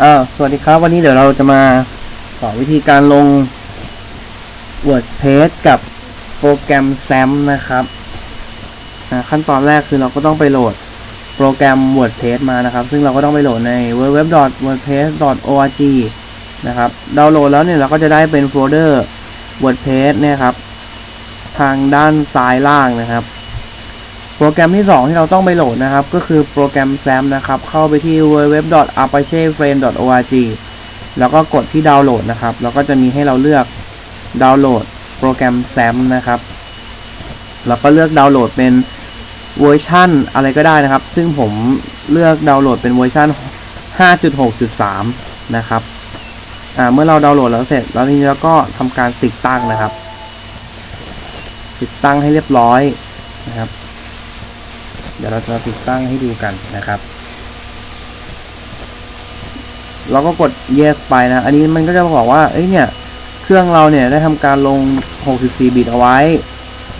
อ่าสวัสดีครับ วันนี้เดี๋ยวเราจะมาสอนวิธีการลง WordPress กับโปรแกรม SAM นะครับขั้นตอนแรกคือเราก็ต้องไปโหลดโปรแกรม WordPress มานะครับ ซึ่งเราก็ต้องไปโหลดใน www.wordpress.org นะครับดาวน์โหลดแล้วเนี่ยเราก็จะได้เป็นโฟลเดอร์ WordPress เนี่ยครับ ทางด้านซ้ายล่างนะครับ รแกรมที่ 2 ที่เราต้องไปโหลดนะครับ ก็คือโปรแกรม SAM นะครับ เข้าไปที่ www.apacheframe.org แล้วก็กดที่ดาวน์โหลดนะครับ แล้วก็จะมีให้เราเลือกดาวน์โหลดโปรแกรม SAM นะครับ แล้วก็เลือกดาวน์โหลดเป็นเวอร์ชั่นอะไรก็ได้นะครับ ซึ่งผมเลือกดาวน์โหลดเป็นเวอร์ชัน5.6.3 นะครับเมื่อเราดาวน์โหลดแล้วเสร็จ แล้วทีนี้เราก็ทำการติดตั้งนะครับ ติดตั้งให้เรียบร้อยนะครับ ดี๋ยวเราจะติดตั้งให้ดูกันนะครับ เราก็กด yes ไปนะ อันนี้มันก็จะบอกว่าเอ้ยเนี่ย เครื่องเราเนี่ยได้ทำการลง 64 บิตเอาไว้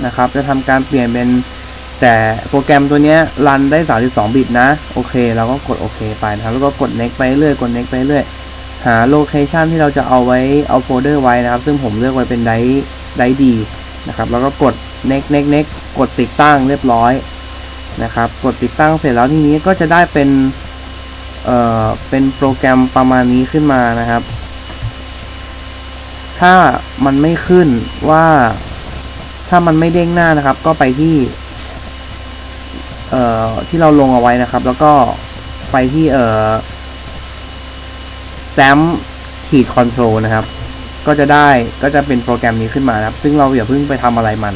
นะครับ จะทำการเปลี่ยนเป็นแต่โปรแกรมตัวนี้รันได้ 32 บิตนะ โอเค เราก็กดโอเคไปนะครับแล้วก็กด next ไปเรื่อยกด next ไปเรื่อยหาโลเคชันที่เราจะเอาไว้เอาโฟลเดอร์ไว้นะครับ ซึ่งผมเลือกไว้เป็นไดไดดีนะครับ แล้วก็กด next next next กดติดตั้งเรียบร้อย นะครับ กดติดตั้งเสร็จแล้วทีนี้ก็จะได้เป็น เอ่อ เป็นโปรแกรมประมาณนี้ขึ้นมานะครับ ถ้ามันไม่ขึ้นว่า ถ้ามันไม่เด้งหน้านะครับ ก็ไปที่ เอ่อ ที่เราลงเอาไว้นะครับ แล้วก็ไปที่ เอ่อแซมขีดคอนโทรลนะครับ ก็จะได้ก็จะเป็นโปรแกรมนี้ขึ้นมานะครับ ซึ่งเราอย่าเพิ่งไปทำอะไรมัน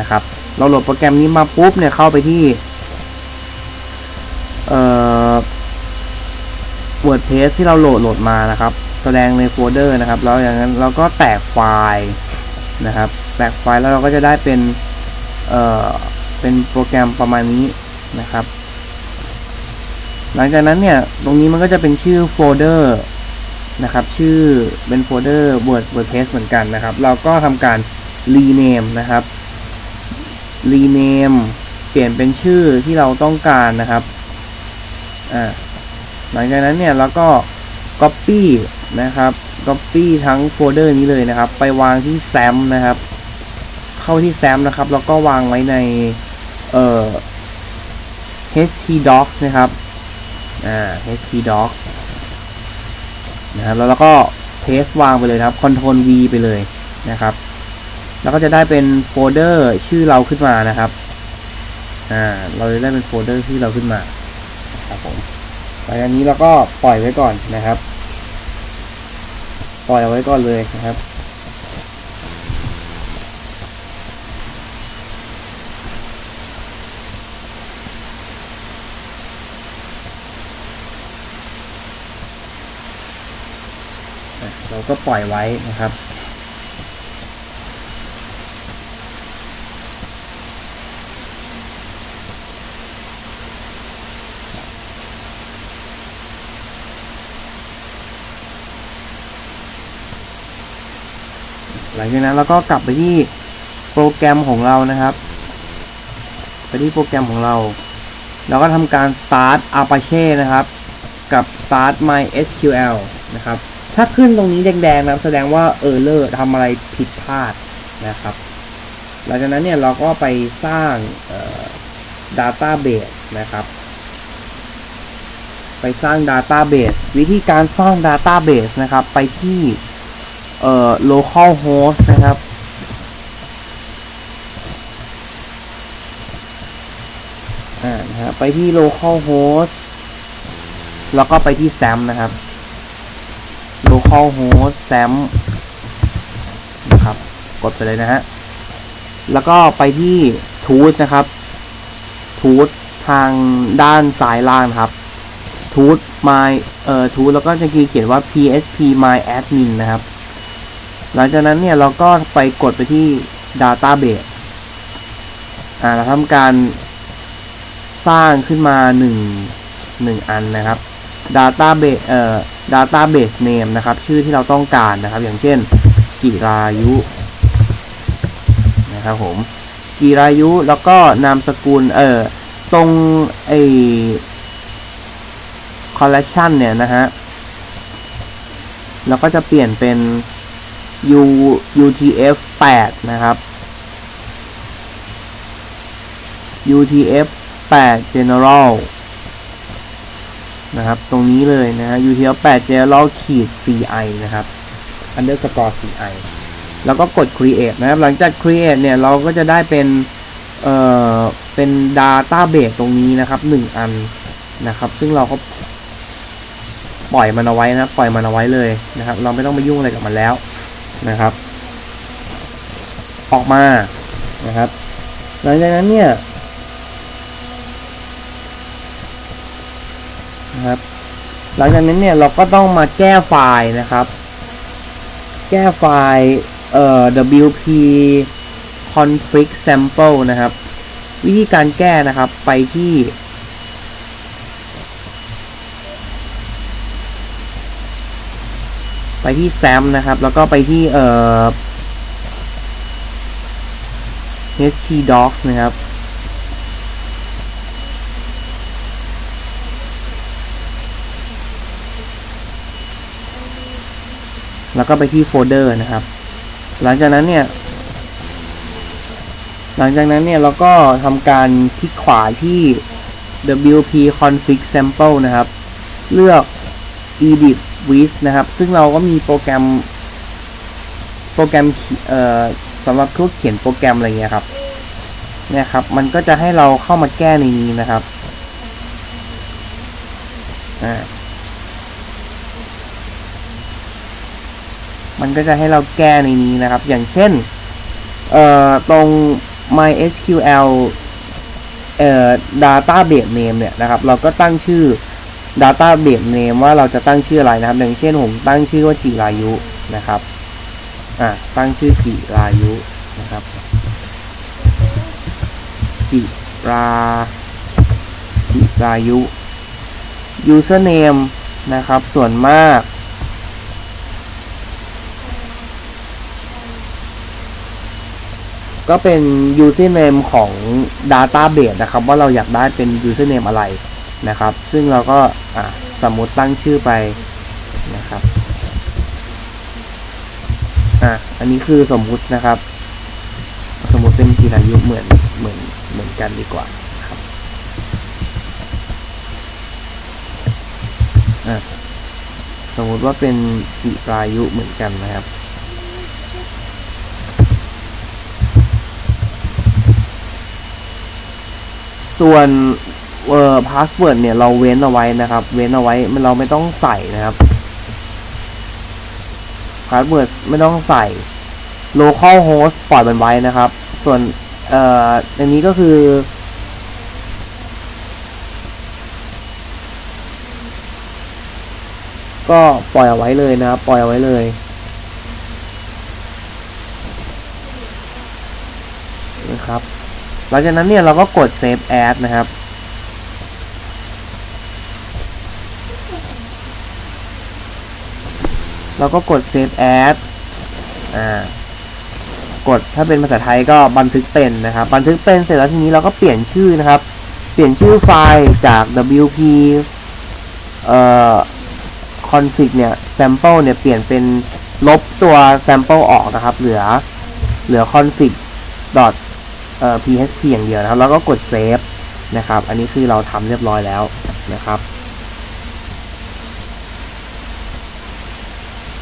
นะครับ เราโหลดโปรแกรมนี้มาปุ๊บเนี่ยเข้าไปที่ เอ่อ WordPress ที่เราโหลดโหลดมานะครับ แสดงในโฟลเดอร์นะครับ แล้วอย่างนั้นเราก็แตกไฟล์นะครับ แตกไฟล์แล้วเราก็จะได้เป็น เอ่อ เป็นโปรแกรมประมาณนี้นะครับ หลังจากนั้นเนี่ย ตรงนี้มันก็จะเป็นชื่อโฟลเดอร์นะครับ ชื่อเป็นโฟลเดอร์ Word WordPress เหมือนกันนะครับ เราก็ทำการ rename นะครับ rename เปลี่ยนเป็นชื่อที่เราต้องการนะครับ อ่า หลังจากนั้นเนี่ยเราก็ copy นะครับ copy ทั้งโฟลเดอร์นี้เลยนะครับ ไปวางที่ SAM นะครับ เข้าที่ SAM นะครับ แล้วก็วางไว้ในเอ่อ htdocs นะครับ อ่า htdocs นะครับ แล้วเราก็ paste วางไปเลยนะครับ Ctrl v ไปเลยนะครับ แล้วก็จะได้เป็นโฟลเดอร์ชื่อเราขึ้นมานะครับ อ่า เราจะได้เป็นโฟลเดอร์ชื่เราขึ้นมาครับผม หลังจากนี้เราก็ปล่อยไว้ก่อนนะครับ ปล่อยเอาไว้ก่อนเลยนะครับ เราก็ปล่อยไว้นะครับ หลังจากนั้นเราก็กลับไปที่โปรแกรมของเรานะครับ ไปที่โปรแกรมของเรา เราก็ทำการ start Apache นะครับ กับ start MySQL นะครับ ถ้าขึ้นตรงนี้แดงๆนะครับแสดงว่า error ทำอะไรผิดพลาดนะครับ หลังจากนั้นเนี่ยเราก็ไปสร้าง database นะครับไปสร้าง database วิธีการสร้าง database นะครับ ไปที่ เอ่อ local host นะครับ อ่านะฮะไปที่ local host แล้วก็ไปที่ SAM นะครับ local host SAM นะครับ กดไปเลยนะฮะ แล้วก็ไปที่ tools นะครับ tools ทางด้านซ้ายล่างครับ tools my เอ่อ tools แล้วก็จะเขียนว่า php my admin นะครับ หลังจากนั้นเนี่ยเราก็ไปกดไปที่ Database อ่าเราทำการสร้างขึ้นมาหนึ่งหนึ่งอันนะครับ Database เอ่อ Database name นะครับ ชื่อที่เราต้องการนะครับ อย่างเช่น จิรายุนะครับผมจิรายุแล้วก็นามสกุลเอ่อตรงไอ้ collection เนี่ยนะฮะ แล้วก็จะเปลี่ยนเป็น U UTF 8นะครับ UTF 8 General นะครับ ตรงนี้เลยนะฮะ UTF 8 General ขีด CI นะครับ underscore CI แล้วก็กด create นะครับ หลังจาก create เนี่ย เราก็จะได้เป็น เอ่อ เป็น database ตรงนี้นะครับหนึ่งอันนะครับ ซึ่งเราก็ปล่อยมันเอาไว้นะครับปล่อยมันเอาไว้เลยนะครับ เราไม่ต้องไปยุ่งอะไรกับมันแล้ว นะครับ ออกมานะครับ หลังจากนั้นเนี่ยนะครับ หลังจากนั้นเนี่ยเราก็ต้องมาแก้ไฟล์นะครับ แก้ไฟล์เอ่อ wp config sample นะครับ วิธีการแก้นะครับไปที่ ไปที่ SAM นะครับ แล้วก็ไปที่เอ่อ htdocs นะครับ แล้วก็ไปที่โฟลเดอร์นะครับ หลังจากนั้นเนี่ย หลังจากนั้นเนี่ยเราก็ทำการคลิกขวาที่ wp config sample นะครับ เลือก edit w i t นะครับ ซึ่งเราก็มีโปรแกรม โปรแกรมเอ่อสำหรับพวกเขียนโปรแกรมอะไรเงี้ยครับเนี่ยครับ มันก็จะให้เราเข้ามาแก้ในนี้นะครับอ่ามันก็จะให้เราแก้ในนี้นะครับ อย่างเช่น เอ่อ ตรง MySQL เอ่อ database name เนี่ยนะครับ เราก็ตั้งชื่อ database name ว่าเราจะตั้งชื่ออะไรนะครับอย่างเช่นผมตั้งชื่อว่าจิรายุนะครับอ่าตั้งชื่อจิรายุนะครับจิราจิรายุ username นะครับ ส่วนมากก็เป็น username ของ database นะครับ ว่าเราอยากได้เป็น username อะไร นะครับ ซึ่งเราก็สมมติตั้งชื่อไปนะครับอะอันนี้คือสมมุตินะครับ สมมติเป็นจิรายุเหมือนเหมือนเหมือนกันดีกว่าครับอะสมมุติว่าเป็นจิรายุเหมือนกันนะครับส่วน เอ่อพาสเวิร์ดเนี่ยเราเว้นเอาไว้นะครับ เว้นเอาไว้มันเราไม่ต้องใส่นะครับพาสเวิร์ดไม่ต้องใส่ local host ปล่อยมันไว้นะครับ ส่วนเอ่ออันนี้ก็คือก็ปล่อยเอาไว้เลยนะครับ ปล่อยเอาไว้เลย นะครับ หลังจากนั้นเนี่ยเราก็กด save as นะครับ เราก็กด save as อ่ากดถ้าเป็นภาษาไทยก็บันทึกเป็นนะครับ บันทึกเป็นเสร็จแล้วทีนี้เราก็เปลี่ยนชื่อนะครับ เปลี่ยนชื่อไฟล์จาก wp เอ่อ config เนี่ย sample เนี่ยเปลี่ยนเป็นลบตัว sample ออกนะครับ เหลือเหลือ config dot เอ่อ php อย่างเดียวนะครับ แล้วก็กด save นะครับ อันนี้คือเราทำเรียบร้อยแล้วนะครับ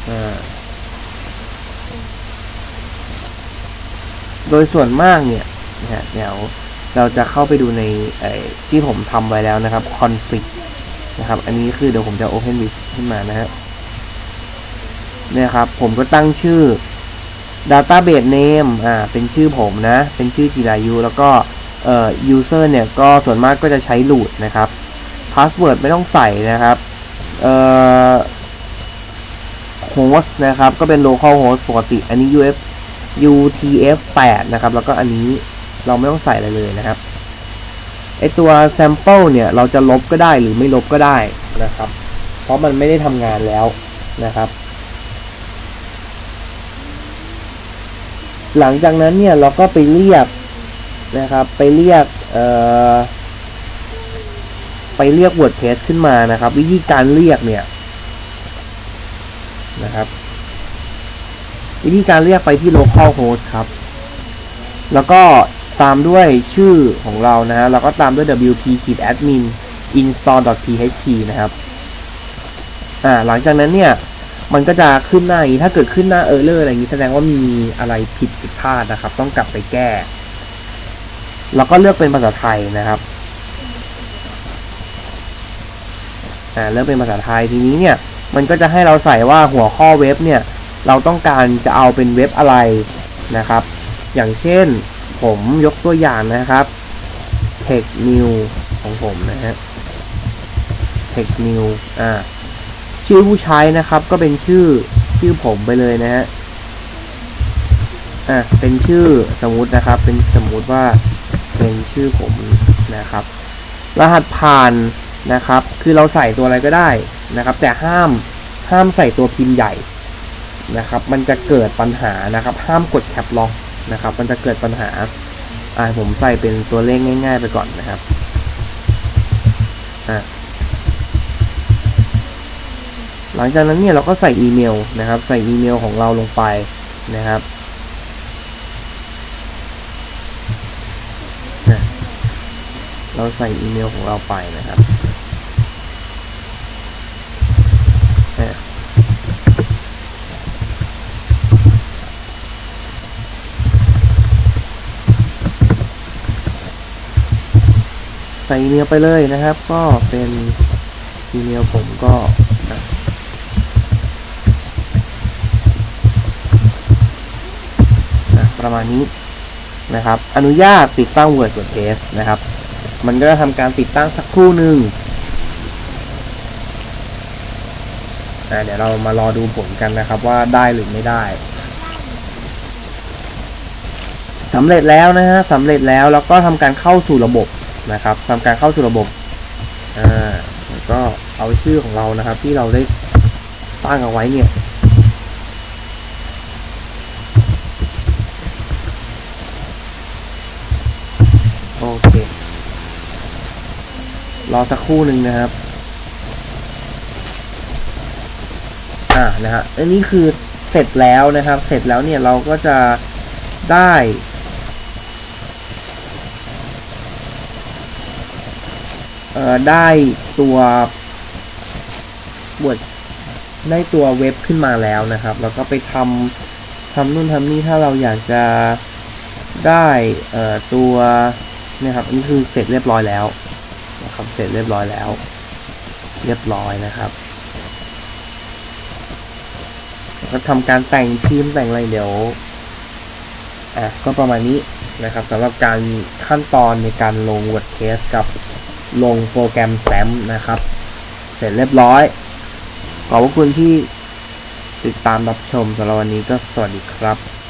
อ่า โดยส่วนมากเนี่ยนะฮะเดี๋ยวเราจะเข้าไปดูในที่ผมทำไว้แล้วนะครับ config นะครับ อันนี้คือเดี๋ยวผมจะ open list ขึ้นมานะฮะเนี่ยครับ ผมก็ตั้งชื่อ database name อ่า เป็นชื่อผมนะ เป็นชื่อจิรายุ แล้วก็เอ่อ user เนี่ย ก็ส่วนมากก็จะใช้ root นะครับ password ไม่ต้องใส่นะครับ เอ่อ host นะครับ ก็เป็น local host ปกติ อันนี้ UF UTF 8นะครับ แล้วก็อันนี้เราไม่ต้องใส่อะไรเลยนะครับ ไอตัว sample เนี่ย เราจะลบก็ได้หรือไม่ลบก็ได้นะครับ เพราะมันไม่ได้ทำงานแล้วนะครับ หลังจากนั้นเนี่ยเราก็ไปเรียกนะครับ ไปเรียกเอ่อไปเรียก WordPress ขึ้นมานะครับ วิธีการเรียกเนี่ย นะครับ วิธีการเรียกไปที่ localhost ครับ แล้วก็ตามด้วยชื่อของเรานะฮะแล้วก็ตามด้วย wp admin install.php นะครับอ่าหลังจากนั้นเนี่ย มันก็จะขึ้นหน้าอย่างนี้ถ้าเกิดขึ้นหน้า error อะไรอย่างนี้แสดงว่ามีอะไรผิดผิดพลาดนะครับ ต้องกลับไปแก้ แล้วก็เลือกเป็นภาษาไทยนะครับอ่าเลือกเป็นภาษาไทยทีนี้เนี่ย มันก็จะให้เราใส่ว่าหัวข้อเว็บเนี่ย เราต้องการจะเอาเป็นเว็บอะไรนะครับ อย่างเช่นผมยกตัวอย่างนะครับ tech new ของผมนะฮะ tech new อ่า ชื่อผู้ใช้นะครับ ก็เป็นชื่อชื่อผมไปเลยนะฮะ อะเป็นชื่อสมมุตินะครับ เป็นสมมุติว่าเป็นชื่อผมนะครับ รหัสผ่านนะครับ คือเราใส่ตัวอะไรก็ได้ นะครับ แต่ห้ามห้ามใส่ตัวพิมพ์ใหญ่นะครับ มันจะเกิดปัญหานะครับ ห้ามกดแคปล็อกนะครับ มันจะเกิดปัญหาอ่าผมใส่เป็นตัวเลขง่าย ๆ ไปก่อนนะครับอะหลังจากนั้นเนี่ยเราก็ใส่อีเมลนะครับ ใส่อีเมลของเราลงไปนะครับเราใส่อีเมลของเราไปนะครับ ส่อีเมลไปเลยนะครับ ก็เป็นอีเมลผมก็อะนะประมาณนี้นะครับ อนุญาตติดตั้ง Word WordPress นะครับ มันก็จะทำการติดตั้งสักครู่หนึ่งอะเดี๋ยวเรามารอดูผลกันนะครับว่าได้หรือไม่ได้สำเร็จแล้วนะฮะสำเร็จแล้วแล้วก็ทำการเข้าสู่ระบบ นะครับทำการเข้าสู่ระบบอ่าก็เอาชื่อของเรานะครับ ที่เราได้ตั้งเอาไว้เนี่ยโอเครอสักครู่หนึ่งนะครับอ่านะฮะอันนี้คือเสร็จแล้วนะครับ เสร็จแล้วเนี่ยเราก็จะได้ เอ่อได้ตัวบทได้ตัวเว็บขึ้นมาแล้วนะครับ แล้วก็ไปทำทำนู่นทำนี่ถ้าเราอยากจะได้เอ่อตัวนี่ครับอันนี้คือเสร็จเรียบร้อยแล้วนะครับเสร็จเรียบร้อยแล้ว เรียบร้อยนะครับก็ทำการแต่งทีมแต่งอะไรเดี๋ยวอะก็ประมาณนี้นะครับสำหรับการขั้นตอนในการลง WordPress กับ ลงโปรแกรมแซมนะครับ เสร็จเรียบร้อย ขอบคุณที่ติดตามรับชมสำหรับวันนี้ก็สวัสดีครับ